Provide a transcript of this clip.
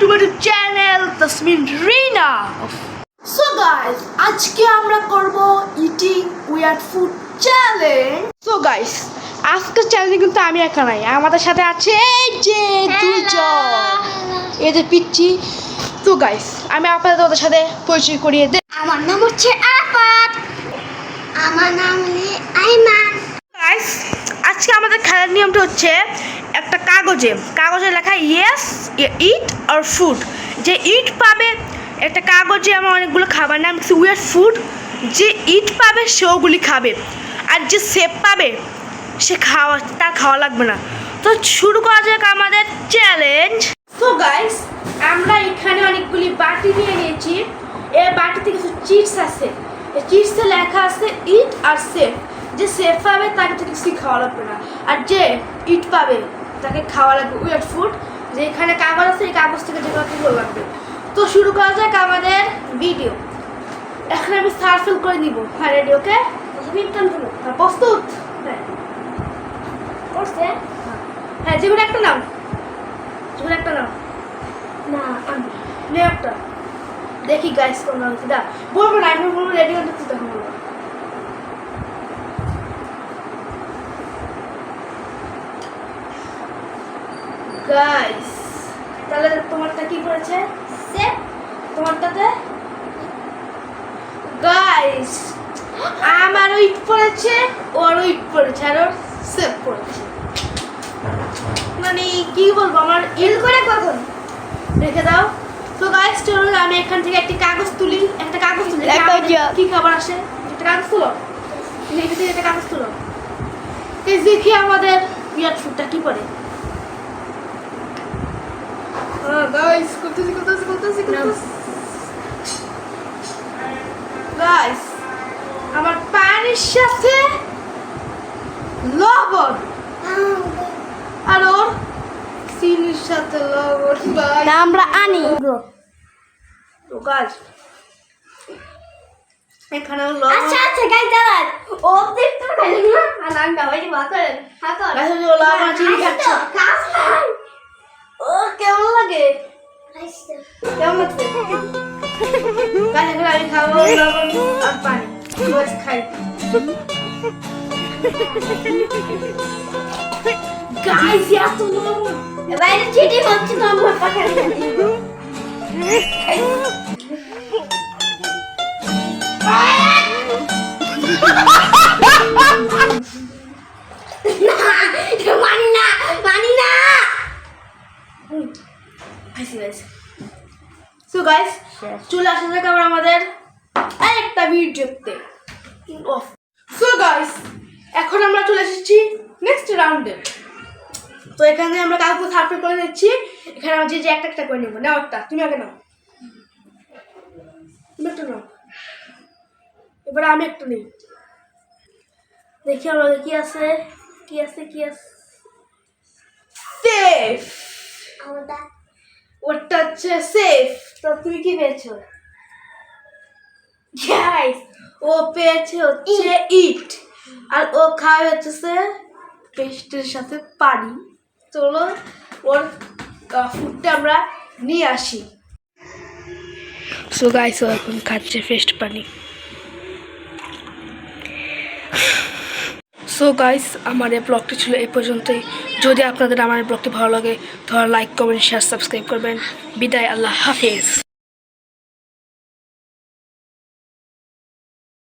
To my channel Tasmin Rina so guys আজকে আমরা করব eating weird food challenge so guys আজকের চ্যালেঞ্জে কিন্তু আমি একা নাই। আমাদের সাথে আছে এই যে দুজন এই যে পিচ্ছি তো গাইস আমি আপনাদের ওদের সাথে পরিচয় করিয়ে দিই আমার নাম হচ্ছে আরাফাত আমার নাম আইমান। গাইস আজকে আমাদের খেলার নিয়মটা হচ্ছে একটা কাগজে কাগজে লেখা ইয়েস ইট আর ফুড যে ইট পাবে, একটা কাগজে আমার অনেকগুলো খাবার নাম উইয়ার ফুড যে ইট পাবে, সে ওগুলি খাবে। আর যে সেপ পাবে, সে খাওয়া, তার খাওয়া লাগবে না। তো শুরু করা যাক আমাদের চ্যালেঞ্জ তো গাইস আমরা এখানে অনেকগুলি বাটি নিয়ে নিয়েছি। এই বাটিতে কিছু চিপস আছে। চিপসে লেখা আছে ইট আর সেফ যে সেফ পাবে তাকে তো কিছু খাওয়া লাগবে না। আর যে ইট পাবে তাকে খাওয়া লাগবে। উইয়ার ফুড। যে এখানে কাগজ আছে এই কাগজ থেকে যেগুলো তুলো লাগবে। তো শুরু করা যাক আমাদের ভিডিও। এখন আমি সার্ফেল করে নিব। হ্যাঁ রেডি ওকে হ্যাঁ প্রস্তুত? হ্যাঁ। হ্যাঁ যেগুলো একটা নাম। যেগুলো একটা নাম। না আমি। একটা। দেখি গাইস কোন নাম দা বলব না আমি বলব রেডি হতে তখন বলব। গাইস তাহলে তোমারটা কি করেছে? সেফ তোমারটাতে? গাইস আমার উইট পড়েছে ওর উইট পড়েছে আর ওর সেভ পড়েছে মানে কি বলব আমার ইল করে কখন? রেখে দাও। তো গাইস চলুন আমি এখান থেকে একটি কাগজ তুলি। একটা কাগজ তুলি। কি খাবার আসে? একটা কাগজ তুলো। এখান থেকে একটা কাগজ তুলো। এই দেখি আমাদের ইয়ার ফুডটা কি পড়ে গাইস করতেছি করতেছি করতেছি করতেছি গাইস আমার পানির সাথে লবণ আর ওর চিনির সাথে লবণ আমরা আনি তো গাছ এখানে লবণ আচ্ছা আচ্ছা গাই দাঁড়ান ও দেখতে পারেন না আর আমি বাবাই ভাত করেন ভাত করেন লবণ চিনি খাচ্ছে কেমন লাগে? কেমন লাগছে? আমি খাব আর পানি। রোজ খাই। গাইস এত বাইরে চিঠি হচ্ছে তো আমার পাখা গাইস চলে আসা যাক আবার আমাদের আরেকটা ভিডিওতে। সো গাইস এখন আমরা চলে এসেছি নেক্সট রাউন্ডে তো এখানে আমরা কাউকে সার্ভে করে নিচ্ছি। এখানে আমরা যে যে একটা একটা করে নেব। নাও একটা তুমি আগে নাও। তুমি একটা নাও। এবার আমি একটা নিই। দেখি আমাদের কি আছে কি আছে কি আছে। সেফ আমাদের ওটা হচ্ছে সেফ তো তুমি কি পেয়েছ? গাইস ও পেয়েছে হচ্ছে ইট আর ও খায় হচ্ছে পেস্টের সাথে পানি। চলো ওর ফুডটা আমরা নিয়ে আসি। সো গাইস ও এখন খাচ্ছে ফেস্ট পানি। সো গাইস আমার এই ব্লগটি ছিল এই পর্যন্তই। যদি আপনাদের আমার ব্লগটি ভালো লাগে, তাহলে লাইক কমেন্ট শেয়ার সাবস্ক্রাইব করবেন। বিদায়, আল্লাহ হাফিজ।